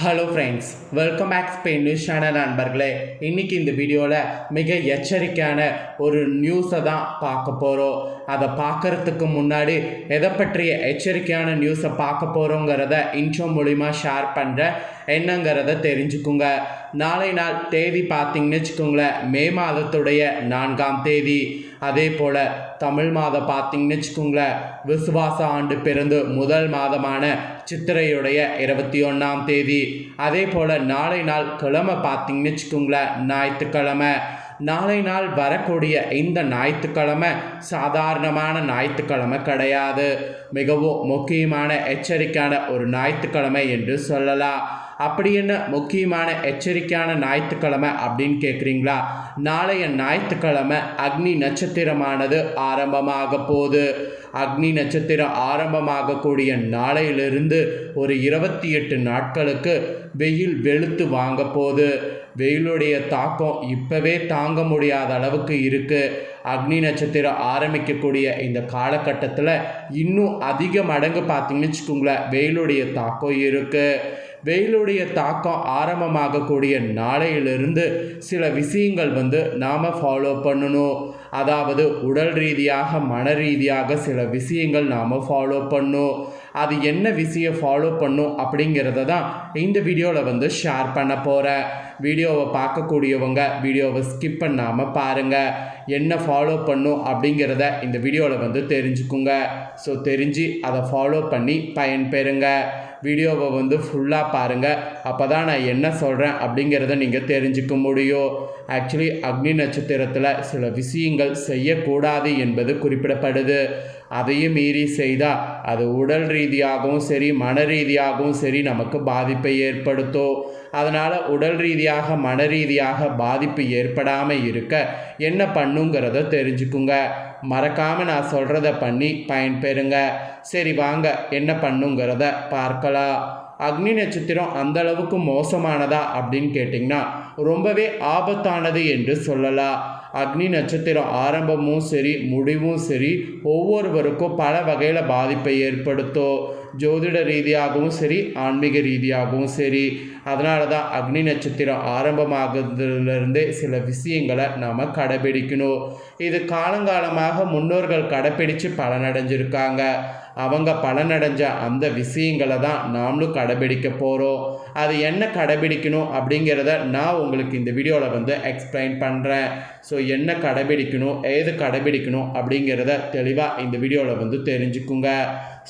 Hello friends welcome back Spain news channel நண்பர்களே. இன்றைக்கி இந்த வீடியோவில் மிக எச்சரிக்கையான ஒரு நியூஸை தான் பார்க்க போகிறோம் அதை பார்க்கறதுக்கு முன்னாடி எதை பற்றிய எச்சரிக்கையான நியூஸை பார்க்க போகிறோங்கிறத இன்ட்ரோ மூலிமா ஷேர் பண்ணுற என்னங்கிறத தெரிஞ்சுக்குங்க. நாளை நாள் தேதி பார்த்தீங்கன்னு வச்சுக்கோங்களேன் மே மாதத்துடைய நான்காம் தேதி. அதே போல் தமிழ் மாதம் பார்த்தீங்கன்னு வச்சுக்கோங்களேன் விசுவாச ஆண்டு பிறந்து முதல் மாதமான சித்திரையுடைய இருபத்தி ஒன்றாம் தேதி. அதே போல் நாளை நாள் கிழமை பார்த்தீங்கன்னு வச்சுக்கோங்களேன் ஞாயிற்றுக்கிழமை. நாளை நாள் வரக்கூடிய இந்த ஞாயிற்றுக்கிழமை சாதாரணமான ஞாயிற்றுக்கிழமை கிடையாது. மிகவும் முக்கியமான எச்சரிக்கையான ஒரு ஞாயிற்றுக்கிழமை என்று சொல்லலாம். அப்படி என்ன முக்கியமான எச்சரிக்கையான ஞாயிற்றுக்கிழமை அப்படின்னு கேட்குறீங்களா நாளைய ஞாயிற்றுக்கிழமை அக்னி நட்சத்திரமானது ஆரம்பமாக போகுது. அக்னி நட்சத்திரம் ஆரம்பமாகக்கூடிய நாளையிலிருந்து ஒரு இருபத்தி எட்டு நாட்களுக்கு வெயில் வெளுத்து வாங்க போகுது. வெயிலுடைய தாக்கம் இப்போவே தாங்க முடியாத அளவுக்கு இருக்குது அக்னி நட்சத்திரம் ஆரம்பிக்கக்கூடிய இந்த காலகட்டத்தில் இன்னும் அதிக மடங்கு பார்த்தீங்கன்னு வச்சுக்கோங்களேன் வெயிலுடைய தாக்கம் இருக்குது வெயிலுடைய தாக்கம் ஆரம்பமாகக்கூடிய நாளையிலிருந்து சில விஷயங்கள் வந்து நாம் ஃபாலோ பண்ணணும். அதாவது உடல் ரீதியாக மன ரீதியாக சில விஷயங்கள் நாம் ஃபாலோ பண்ணும் அது என்ன விஷயம் ஃபாலோ பண்ணும் அப்படிங்கிறத தான் இந்த வீடியோவில் வந்து ஷேர் பண்ண போகிறேன் வீடியோவை பார்க்கக்கூடியவங்க வீடியோவை ஸ்கிப் பண்ணாமல் பாருங்கள் என்ன ஃபாலோ பண்ணும் அப்படிங்கிறத இந்த வீடியோவில் வந்து தெரிஞ்சுக்குங்க. ஸோ தெரிஞ்சு அதை ஃபாலோ பண்ணி பயன்பெறுங்க. வீடியோவை வந்து ஃபுல்லாக பாருங்கள் அப்போ தான் நான் என்ன சொல்கிறேன் அப்படிங்கிறத நீங்கள் தெரிஞ்சுக்க முடியும். ஆக்சுவலி அக்னி நட்சத்திரத்தில் சில விஷயங்கள் செய்யக்கூடாது என்பது குறிப்பிடப்படுது. அதையும் மீறி செய்தால் அது உடல் ரீதியாகவும் சரி மன ரீதியாகவும் சரி நமக்கு பாதிப்பை ஏற்படுத்தும். அதனால் உடல் ரீதியாக மன ரீதியாக பாதிப்பு ஏற்படாமல் இருக்க என்ன பண்ணுங்கிறத தெரிஞ்சுக்குங்க. மறக்காமல் நான் சொல்கிறத பண்ணி பயன்பெறுங்க. சரி வாங்க. என்ன பண்ணுங்கிறத பார்க்கலாம். அக்னி நட்சத்திரம் அந்த அளவுக்கு மோசமானதா அப்படின்னு கேட்டிங்கன்னா ரொம்பவே ஆபத்தானது என்று சொல்லலாம். அக்னி நட்சத்திரம் ஆரம்பமும் சரி முடிவும் சரி ஒவ்வொருவருக்கும் பல வகையில் பாதிப்பை ஏற்படுத்தும். ஜோதிட ரீதியாகவும் சரி ஆன்மீக ரீதியாகவும் சரி. அதனால தான் அக்னி நட்சத்திரம் ஆரம்பமாகிறதுலேருந்தே சில விஷயங்களை நாம் கடைபிடிக்கணும். இது காலங்காலமாக முன்னோர்கள் கடைப்பிடித்து பலனடைஞ்சிருக்காங்க. அவங்க பலனடைஞ்ச அந்த விஷயங்களை தான் நாமளும் கடைபிடிக்க போகிறோம் அது என்ன கடைபிடிக்கணும் அப்படிங்கிறத நான் உங்களுக்கு இந்த வீடியோவில் வந்து எக்ஸ்பிளைன் பண்ணுறேன் ஸோ என்ன கடைபிடிக்கணும் ஏது கடைபிடிக்கணும் அப்படிங்கிறத தெளிவாக இந்த வீடியோவில் வந்து தெரிஞ்சுக்குங்க.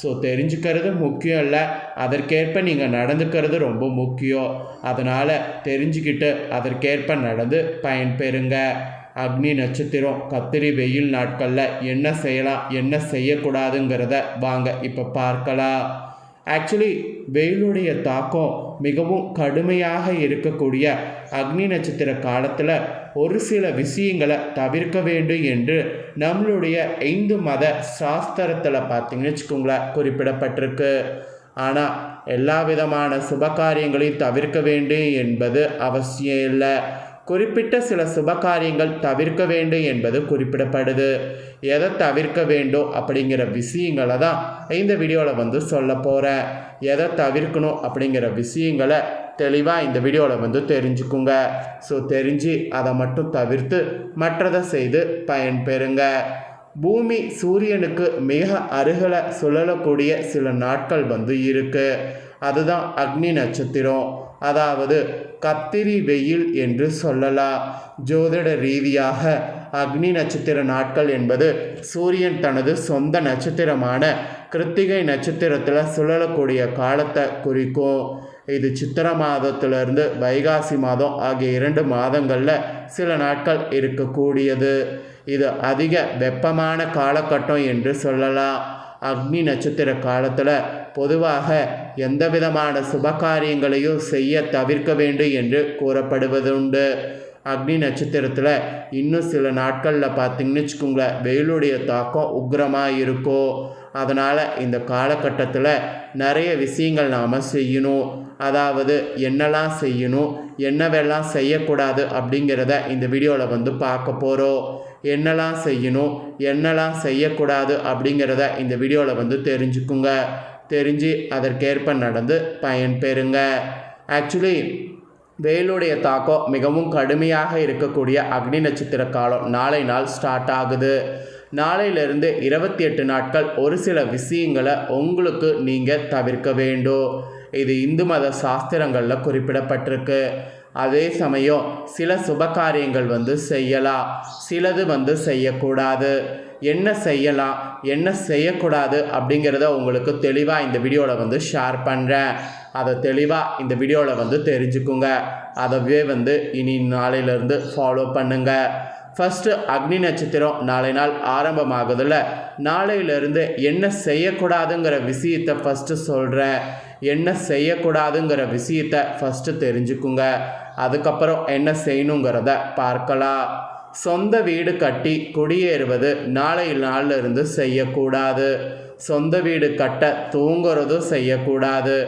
ஸோ தெரிஞ்சுக்கிறது முக்கியம் இல்லை. அதற்கேற்ப நீங்கள் நடந்துக்கிறது ரொம்ப முக்கியம். அதனால் தெரிஞ்சுக்கிட்டு அதற்கேற்ப நடந்து பயன்பெறுங்க. அக்னி நட்சத்திரம் கத்திரி வெயில் நாட்களில் என்ன செய்யலாம் என்ன செய்யக்கூடாதுங்கிறத வாங்க இப்போ பார்க்கலாம். ஆக்சுவலி வெயிலுடைய தாக்கம் மிகவும் கடுமையாக இருக்கக்கூடிய அக்னி நட்சத்திர காலத்தில் ஒரு சில விஷயங்களை தவிர்க்க வேண்டும் என்று நம்மளுடைய இந்து மத சாஸ்திரத்தில் பார்த்தீங்கன்னு வச்சுக்கோங்களேன் குறிப்பிடப்பட்டிருக்கு. ஆனால் எல்லா விதமான சுபகாரியங்களையும் தவிர்க்க வேண்டும் என்பது அவசியம் இல்லை. குறிப்பிட்ட சில சுபகாரியங்கள் தவிர்க்க வேண்டும் என்பது குறிப்பிடப்படுது. எதை தவிர்க்க வேண்டும் அப்படிங்கிற விஷயங்களை தான் இந்த வீடியோவில் வந்து சொல்ல போகிறேன் எதை தவிர்க்கணும் அப்படிங்கிற விஷயங்களை தெளிவாக இந்த வீடியோவில் வந்து தெரிஞ்சுக்குங்க. ஸோ தெரிஞ்சு அதை மட்டும் தவிர்த்து மற்றதை செய்து பயன்பெறுங்க. பூமி சூரியனுக்கு மிக அருகில் சுழலக்கூடிய சில நாட்கள் வந்து இருக்குது அதுதான் அக்னி நட்சத்திரம். அதாவது கத்திரி வெயில் என்று சொல்லலாம் ஜோதிட ரீதியாக அக்னி நட்சத்திர நாட்கள் என்பது சூரியன் தனது சொந்த நட்சத்திரமான கிருத்திகை நட்சத்திரத்தில் சுழலக்கூடிய காலத்தை குறிக்கும். இது சித்திர மாதத்திலிருந்து வைகாசி மாதம் ஆகிய இரண்டு மாதங்களில் சில நாட்கள் இருக்கக்கூடியது. இது அதிக வெப்பமான காலகட்டம் என்று சொல்லலாம். அக்னி நட்சத்திர காலத்தில் பொதுவாக எந்த விதமான சுபகாரியங்களையும் செய்ய தவிர்க்க வேண்டும் என்று கூறப்படுவதுண்டு. அக்னி நட்சத்திரத்தில் இன்னும் சில நாட்களில் பார்த்தீங்கன்னு வச்சுக்கோங்களேன் வெயிலுடைய தாக்கம் உக்ரமாக இருக்கும் அதனால் இந்த காலகட்டத்தில் நிறைய விஷயங்கள் நாம் செய்யணும். அதாவது என்னெல்லாம் செய்யணும் என்னவெல்லாம் செய்யக்கூடாது அப்படிங்கிறத இந்த வீடியோவில் வந்து பார்க்க போகிறோம் என்னெல்லாம் செய்யணும் என்னெல்லாம் செய்யக்கூடாது அப்படிங்கிறத இந்த வீடியோவில் வந்து தெரிஞ்சுக்குங்க. தெரிஞ்சு அதற்கேற்ப நடந்து பயன்பெறுங்க ஆக்சுவலி வெயிலுடைய தாக்கம் மிகவும் கடுமையாக இருக்கக்கூடிய அக்னி நட்சத்திர காலம் நாளை நாள் ஸ்டார்ட் ஆகுது. நாளையிலிருந்து இருபத்தி எட்டு நாட்கள் ஒரு சில விஷயங்களை உங்களுக்கு நீங்கள் தவிர்க்க வேண்டும். இது இந்து மத சாஸ்திரங்களில் குறிப்பிடப்பட்டிருக்கு. அதே சமயம் சில சுப காரியங்கள் வந்து செய்யலாம். சிலது வந்து செய்யக்கூடாது. என்ன செய்யலாம் என்ன செய்யக்கூடாது அப்படிங்கிறத உங்களுக்கு தெளிவாக இந்த வீடியோவில் வந்து ஷேர் பண்ணுறேன் அதை தெளிவாக இந்த வீடியோவில் வந்து தெரிஞ்சுக்குங்க. அதவே வந்து இனி நாளையிலேருந்து ஃபாலோ பண்ணுங்கள் ஃபஸ்ட்டு அக்னி நட்சத்திரம் நாளை நாள் ஆரம்பமாகுதில்ல. நாளையிலேருந்து என்ன செய்யக்கூடாதுங்கிற விஷயத்தை ஃபஸ்ட்டு சொல்கிறேன் என்ன செய்யக்கூடாதுங்கிற விஷயத்தை ஃபஸ்ட்டு தெரிஞ்சுக்குங்க. அதுக்கப்புறம் என்ன செய்யணுங்கிறத பார்க்கலாம். சொந்த வீடு கட்டி குடியேறுவது நாளை நாளில் இருந்து செய்யக்கூடாது. சொந்த வீடு கட்ட தூங்குறதும் செய்யக்கூடாது.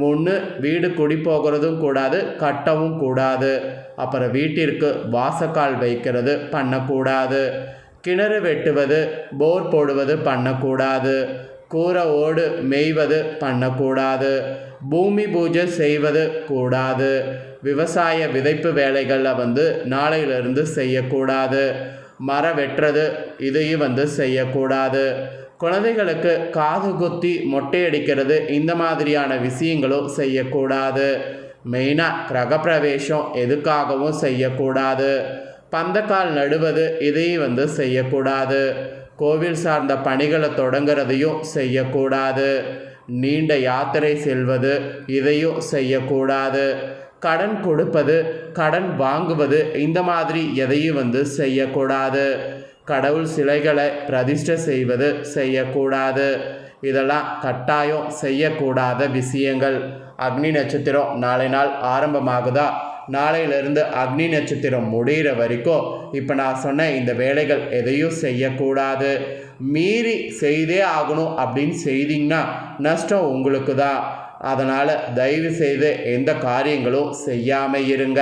ஒன்று வீடு குடி போகிறதும் கூடாது கட்டவும் கூடாது. அப்புறம் வீட்டிற்கு வாசக்கால் வைக்கிறது பண்ணக்கூடாது. கிணறு வெட்டுவது போர் போடுவது பண்ணக்கூடாது. கூரை ஓடு மேய்வது பண்ணக்கூடாது. பூமி பூஜை செய்வது கூடாது. விவசாய விதைப்பு வேலைகளில் வந்து நாளையிலிருந்து செய்யக்கூடாது. மரம் வெட்டுறது இதையும் வந்து செய்யக்கூடாது. குழந்தைகளுக்கு காது குத்தி மொட்டையடிக்கிறது இந்த மாதிரியான விஷயங்களும் செய்யக்கூடாது. மெயினாக கிரகப்பிரவேசம் எதுக்காகவும் செய்யக்கூடாது. பந்தக்கால் நடுவது இதையும் வந்து செய்யக்கூடாது. கோவில் சார்ந்த பணிகளை தொடங்குறதையும் செய்யக்கூடாது. நீண்ட யாத்திரை செல்வது இதையும் செய்யக்கூடாது. கடன் கொடுப்பது கடன் வாங்குவது இந்த மாதிரி எதையும் வந்து செய்யக்கூடாது. கடவுள் சிலைகளை பிரதிஷ்டை செய்வது செய்யக்கூடாது. இதெல்லாம் கட்டாயம் செய்யக்கூடாத விஷயங்கள். அக்னி நட்சத்திரம் நாளை நாள் ஆரம்பமாகுதா? நாளையிலிருந்து அக்னி நட்சத்திரம் முடிகிற வரைக்கும் இப்போ நான் சொன்ன இந்த வேலைகள் எதையும் செய்யக்கூடாது. மீறி செய்தே ஆகணும் அப்படின்னு செய்தீங்கன்னா நஷ்டம் உங்களுக்கு தான் அதனால் தயவு செய்து எந்த காரியங்களும் செய்யாமல் இருங்க.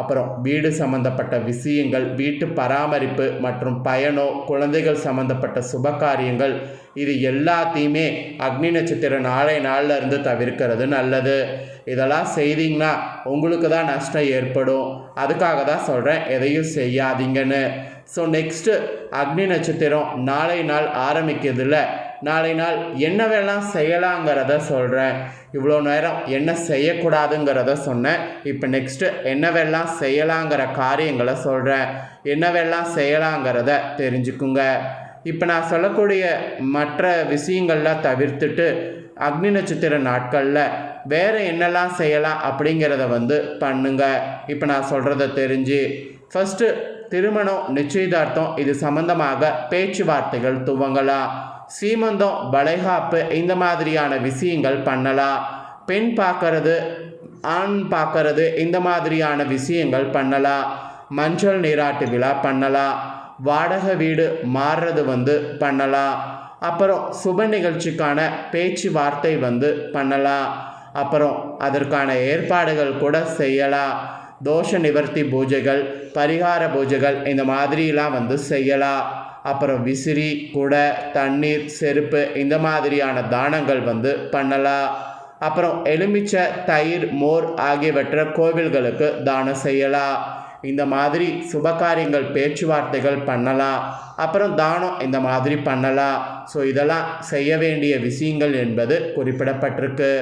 அப்புறம் வீடு சம்பந்தப்பட்ட விஷயங்கள் வீட்டு பராமரிப்பு மற்றும் பயணம் குழந்தைகள் சம்பந்தப்பட்ட சுப காரியங்கள் இது எல்லாத்தையுமே அக்னி நட்சத்திர நாளை நாளில் இருந்து தவிர்க்கிறது நல்லது. இதெல்லாம் செய்தீங்கன்னா உங்களுக்கு தான் நஷ்டம் ஏற்படும். அதுக்காக தான் சொல்கிறேன் எதையும் செய்யாதீங்கன்னு. ஸோ நெக்ஸ்ட்டு அக்னி நட்சத்திரம் நாளை நாள் ஆரம்பிக்கிறதுல நாளை நாள் என்னவெல்லாம் செய்யலாங்கிறத சொல்கிறேன். இவ்வளோ நேரம் என்ன செய்யக்கூடாதுங்கிறத சொன்னேன். இப்போ நெக்ஸ்ட்டு என்னவெல்லாம் செய்யலாங்கிற காரியங்களை சொல்கிறேன். என்னவெல்லாம் செய்யலாங்கிறத தெரிஞ்சுக்குங்க. இப்போ நான் சொல்லக்கூடிய மற்ற விஷயங்கள்லாம் தவிர்த்துட்டு அக்னி நட்சத்திர நாட்களில் வேறு என்னெல்லாம் செய்யலாம் அப்படிங்கிறத வந்து பண்ணுங்க. இப்போ நான் சொல்கிறத தெரிஞ்சு. ஃபஸ்ட்டு திருமணம் நிச்சயதார்த்தம் இது சம்மந்தமாக பேச்சுவார்த்தைகள் துவங்கலாம். சீமந்தம் வளைகாப்பு இந்த மாதிரியான விஷயங்கள் பண்ணலாம் பெண் பார்க்கறது ஆண் பார்க்கறது இந்த மாதிரியான விஷயங்கள் பண்ணலாம் மஞ்சள் நீராட்டு விழா பண்ணலாம் வாடகை வீடு மாறுறது வந்து பண்ணலாம் அப்புறம் சுப நிகழ்ச்சிக்கான பேச்சுவார்த்தை வந்து பண்ணலாம் அப்புறம் அதற்கான ஏற்பாடுகள் கூட செய்யலாம் தோஷ நிவர்த்தி பூஜைகள் பரிகார பூஜைகள் இந்த மாதிரிலாம் வந்து செய்யலாம் அப்புறம் விசிறி குடை தண்ணீர் செருப்பு இந்த மாதிரியான தானங்கள் வந்து பண்ணலாம். அப்புறம் எலுமிச்சை தயிர் மோர் ஆகியவற்றை கோவில்களுக்கு தானம் செய்யலாம். இந்த மாதிரி சுபகாரியங்கள் பேச்சுவார்த்தைகள் பண்ணலாம். அப்புறம் தானம் இந்த மாதிரி பண்ணலாம். ஸோ இதெல்லாம் செய்ய வேண்டிய விஷயங்கள் என்பது குறிப்பிடப்பட்டிருக்கு.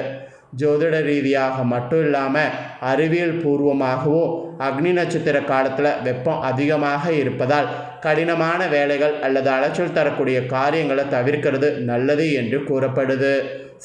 ஜோதிட ரீதியாக மட்டும் இல்லாமல் அறிவியல் பூர்வமாகவும் அக்னி நட்சத்திர காலத்தில் வெப்பம் அதிகமாக இருப்பதால் கடினமான வேலைகள் அல்லது அலைச்சல் தரக்கூடிய காரியங்களை தவிர்க்கிறது நல்லது என்று கூறப்படுது.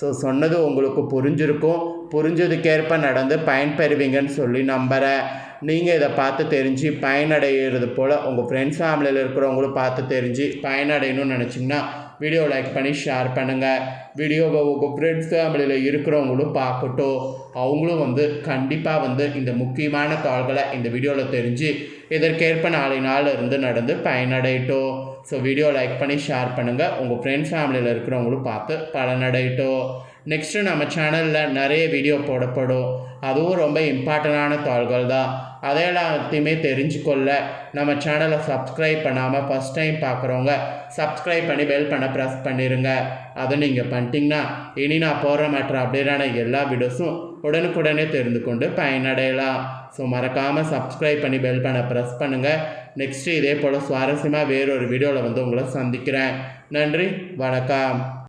ஸோ சொன்னது உங்களுக்கு புரிஞ்சிருக்கும். புரிஞ்சதுக்கேற்ப நடந்து பயன்பெறுவீங்கன்னு சொல்லி நம்புகிறேன் நீங்கள் இதை பார்த்து தெரிஞ்சு பயனடைகிறது போல் உங்கள் ஃப்ரெண்ட்ஸ் ஃபேமிலியில் இருக்கிறவங்களும் பார்த்து தெரிஞ்சு பயனடையணும்னு நினச்சிங்கன்னா வீடியோ லைக் பண்ணி ஷேர் பண்ணுங்கள் வீடியோவை உங்கள் ஃப்ரெண்ட்ஸ் ஃபேமிலியில் இருக்கிறவங்களும் பார்க்கட்டும். அவங்களும் வந்து கண்டிப்பாக வந்து இந்த முக்கியமான தாள்களை இந்த வீடியோவில் தெரிஞ்சு இதற்கேற்ப நாளை நாள் இருந்து நடந்து பயனடையட்டும். ஸோ வீடியோ லைக் பண்ணி ஷேர் பண்ணுங்கள் உங்கள் ஃப்ரெண்ட்ஸ் ஃபேமிலியில் இருக்கிறவங்களும் பார்த்து பலனடையட்டும். நெக்ஸ்ட்டு நம்ம சேனலில் நிறைய வீடியோ போடப்படும். அதுவும் ரொம்ப இம்பார்ட்டண்டான தாள்கள் தான் அதை எல்லாத்தையுமே தெரிஞ்சுக்கொள்ள நம்ம சேனலை சப்ஸ்கிரைப் பண்ணாமல் ஃபஸ்ட் டைம் பார்க்குறவங்க சப்ஸ்கிரைப் பண்ணி பெல் பண்ண ப்ரெஸ் பண்ணிடுங்க அதை நீங்கள் பண்ணிட்டீங்கன்னா இனி நான் போடுற மற்ற அப்டேட்டான எல்லா வீடியோஸும் உடனுக்குடனே தெரிந்து கொண்டு பயனடையலாம். ஸோ மறக்காமல் சப்ஸ்கிரைப் பண்ணி பெல் பண்ண ப்ரெஸ் பண்ணுங்கள் நெக்ஸ்ட்டு இதே போல் சுவாரஸ்யமாக வேறொரு வீடியோவில் வந்து உங்களை சந்திக்கிறேன். நன்றி வணக்கம்.